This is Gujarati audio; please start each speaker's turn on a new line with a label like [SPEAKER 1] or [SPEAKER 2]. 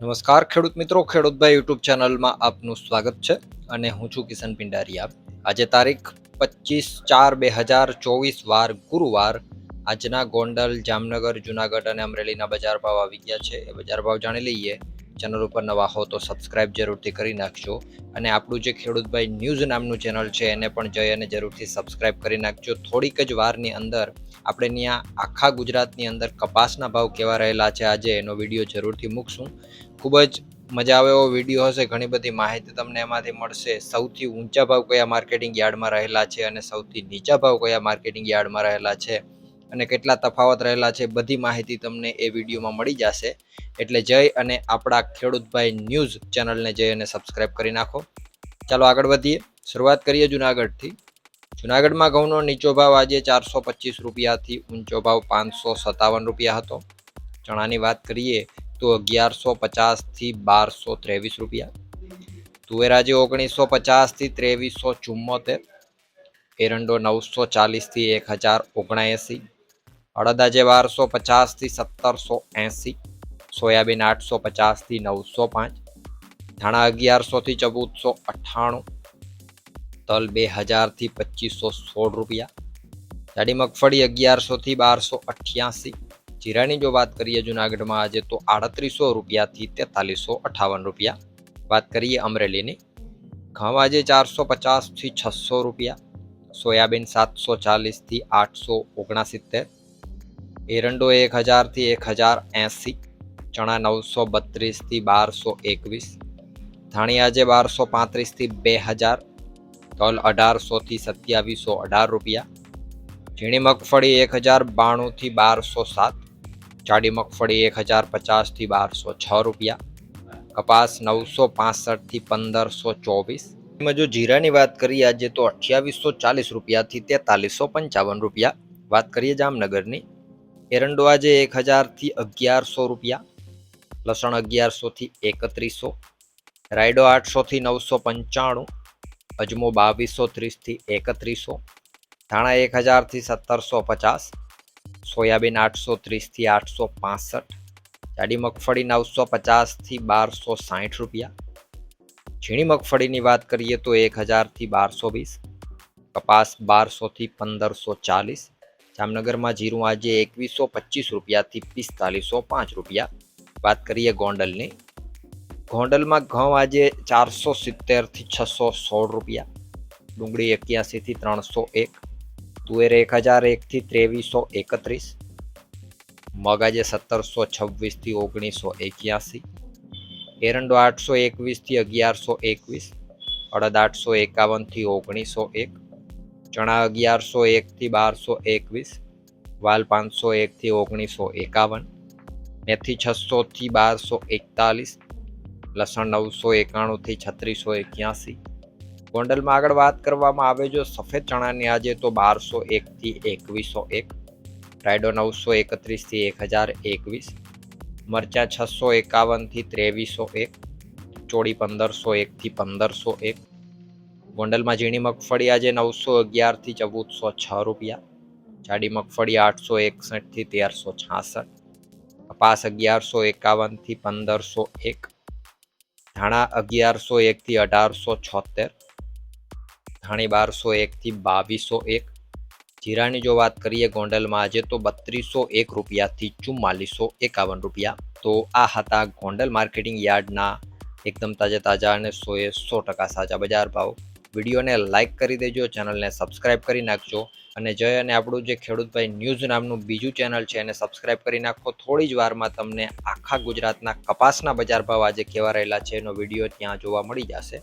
[SPEAKER 1] નમસ્કાર, ખેડૂત મિત્રો. ખેડૂતભાઈ યુટ્યુબ ચેનલમાં આપનું સ્વાગત છે અને હું છું કિશન પિંડારિયા આજે તારીખ પચીસ ચાર બે હજાર ચોવીસ, વાર ગુરુવાર. આજના ગોંડલ, જામનગર, જુનાગઢ અને અમરેલીના બજાર ભાવ આવી ગયા છે. એ બજાર ભાવ જાણી લઈએ. ચેનલ ઉપર નવા હો તો સબસ્ક્રાઇબ જરૂરથી કરી નાખજો. અને આપણું જે ખેડૂતભાઈ ન્યૂઝ નામનું ચેનલ છે, એને પણ જઈ અને જરૂરથી સબસ્ક્રાઇબ કરી નાખજો. થોડીક જ વારની અંદર આપણે ત્યાં આખા ગુજરાતની અંદર કપાસના ભાવ કેવા રહેલા છે, આજે એનો વીડિયો જરૂરથી મૂકશું. ખૂબ જ મજા આવે એવો વીડિયો હશે, ઘણી બધી માહિતી તમને એમાંથી મળશે. સૌથી ઊંચા ભાવ કયા માર્કેટિંગ યાર્ડમાં રહેલા છે અને સૌથી નીચા ભાવ કયા માર્કેટિંગ યાર્ડમાં રહેલા છે અને કેટલા તફાવત રહેલા છે, બધી માહિતી તમને એ વિડીયોમાં મળી જશે. એટલે જઈ અને આપણા ખેડૂતભાઈ ન્યૂઝ ચેનલને જઈ અને સબસ્ક્રાઇબ કરી નાખો. ચાલો આગળ વધીએ. શરૂઆત કરીએ જુનાગઢથી. જુનાગઢમાં ઘઉંનો નીચો ભાવ આજે ચારસો પચીસ રૂપિયાથી ઊંચો ભાવ પાંચસો સત્તાવન રૂપિયા હતો. ચણાની વાત કરીએ તો અગિયારસો પચાસથી બારસો ત્રેવીસ રૂપિયા. તુવેરાજી ઓગણીસો પચાસથી ત્રેવીસો ચુમ્મોતેર એરંડો નવસો ચાલીસથી એક હજાર ઓગણએંસી. અડદાજે બારસો પચાસથી સત્તરસો એંસી. સોયાબીન આઠસો પચાસથી નવસો પાંચ. ધાણા અગિયારસોથી ચૌદસો અઠ્ઠાણું. તલ બે હજારથી પચીસો સોળ રૂપિયા. જાડી મગફળી અગિયારસોથી બારસો અઠ્યાસી. જીરાની જો વાત કરીએ જુનાગઢમાં આજે તો આડત્રીસો રૂપિયાથી તેતાલીસો અઠાવન રૂપિયા. વાત કરીએ અમરેલીની. ઘઉં આજે ચારસો પચાસથી છસો રૂપિયા. સોયાબીન સાતસો ચાલીસથી આઠસો ઓગણસિત્તેર. એરંડો એક હજારથી એક હજાર એંસી. ચણા નવસો બત્રીસથી બારસો એકવીસ. ધાણી આજે બારસો પાંત્રીસથી બે હજાર. તલ અઢારસોથી સત્યાવીસો અઢાર રૂપિયા. ઝીણી મગફળી એક હજાર બાણુંથી બારસો સાત. જાડી મગફળી એક હજાર પચાસથી બારસો છ રૂપિયા. કપાસ નવસો પાસઠથી પંદરસો ચોવીસ. એમાં જો જીરાની વાત કરીએ આજે તો અઠ્યાવીસો ચાલીસ રૂપિયાથી તેતાલીસો પંચાવન રૂપિયા. વાત કરીએ જામનગરની. એરંડો આજે એક હજારથી અગિયારસો રૂપિયા. લસણ અગિયારસોથી એકત્રીસો. રાયડો આઠસોથી નવસો પંચાણું. અજમો બાવીસો ત્રીસથી એકત્રીસો. ધાણા એક હજારથી સત્તરસો પચાસ. સોયાબીન આઠસો ત્રીસથી આઠસો પાસઠ, જાડી મગફળી નવસો પચાસથી બારસો સાઠ રૂપિયા. ઝીણી મગફળીની વાત કરીએ તો એક હજારથી બારસો વીસ, કપાસ બારસોથી પંદરસો ચાલીસ, જામનગરમાં જીરું આજે એકવીસો પચીસ રૂપિયાથી પિસ્તાલીસો પાંચ રૂપિયા. વાત કરીએ ગોંડલની. ગોંડલમાં ઘઉં આજે ચારસો સિત્તેરથી છસો સોળ રૂપિયા, ડુંગળી એક્યાસીથી ત્રણસો એક તુવેર એક હજાર એકથી ત્રેવીસો એકત્રીસ મગ આજે સત્તરસો છવ્વીસથી ઓગણીસો એક્યાસી, એરંડો આઠસો એકવીસથી અગિયારસો એકવીસ, અડદ આઠસો એકાવનથી ઓગણીસો એક, ચણા અગિયારસો એકથી બારસો એકવીસ, વાલ પાંચસો એકથી ઓગણીસો એકાવન, મેથી છસોથી બારસો એકતાલીસ, લસણ નવસો એકાણુંથી છત્રીસો એક્યાસી ગોંડલમાં આગળ વાત કરવામાં આવે જો સફેદ ચણાની આજે તો બારસો એકથી એકવીસો એક, રાયડો નવસો એકત્રીસથી એક હજાર એકવીસ, મરચાં છસો એકાવનથી ત્રેવીસો એક, ચોળી પંદરસો એકથી પંદરસો એક, ગોંડલમાં ઝીણી મગફળી આજે નવસો અગિયારથી ચૌદસો છ રૂપિયા, જાડી મગફળી આઠસો એકસઠથી તેરસો છાસઠ, કપાસ અગિયારસો એકાવનથી પંદરસો એક, ધાણા અગિયારસો એકથી અઢારસો છોતેર ધાણી બારસો એકથી બાવીસો એક. જીરાની જો વાત કરીએ ગોંડલમાં આજે તો બત્રીસો એક રૂપિયાથી ચુમ્માલીસો એકાવન રૂપિયા. તો આ હતા ગોંડલ માર્કેટિંગ યાર્ડના એકદમ તાજા તાજા અને સોએ સો ટકા સાચા બજાર ભાવ. વિડીયોને લાઇક કરી દેજો, ચેનલને સબસ્ક્રાઇબ કરી નાખજો અને જય અને આપણું જે ખેડૂતભાઈ ન્યૂઝ નામનું બીજું ચેનલ છે એને સબસ્ક્રાઇબ કરી નાખો. થોડી જ વારમાં તમને આખા ગુજરાતના કપાસના બજાર ભાવ આજે કેવા રહેલા છે એનો વીડિયો ત્યાં જોવા મળી જશે.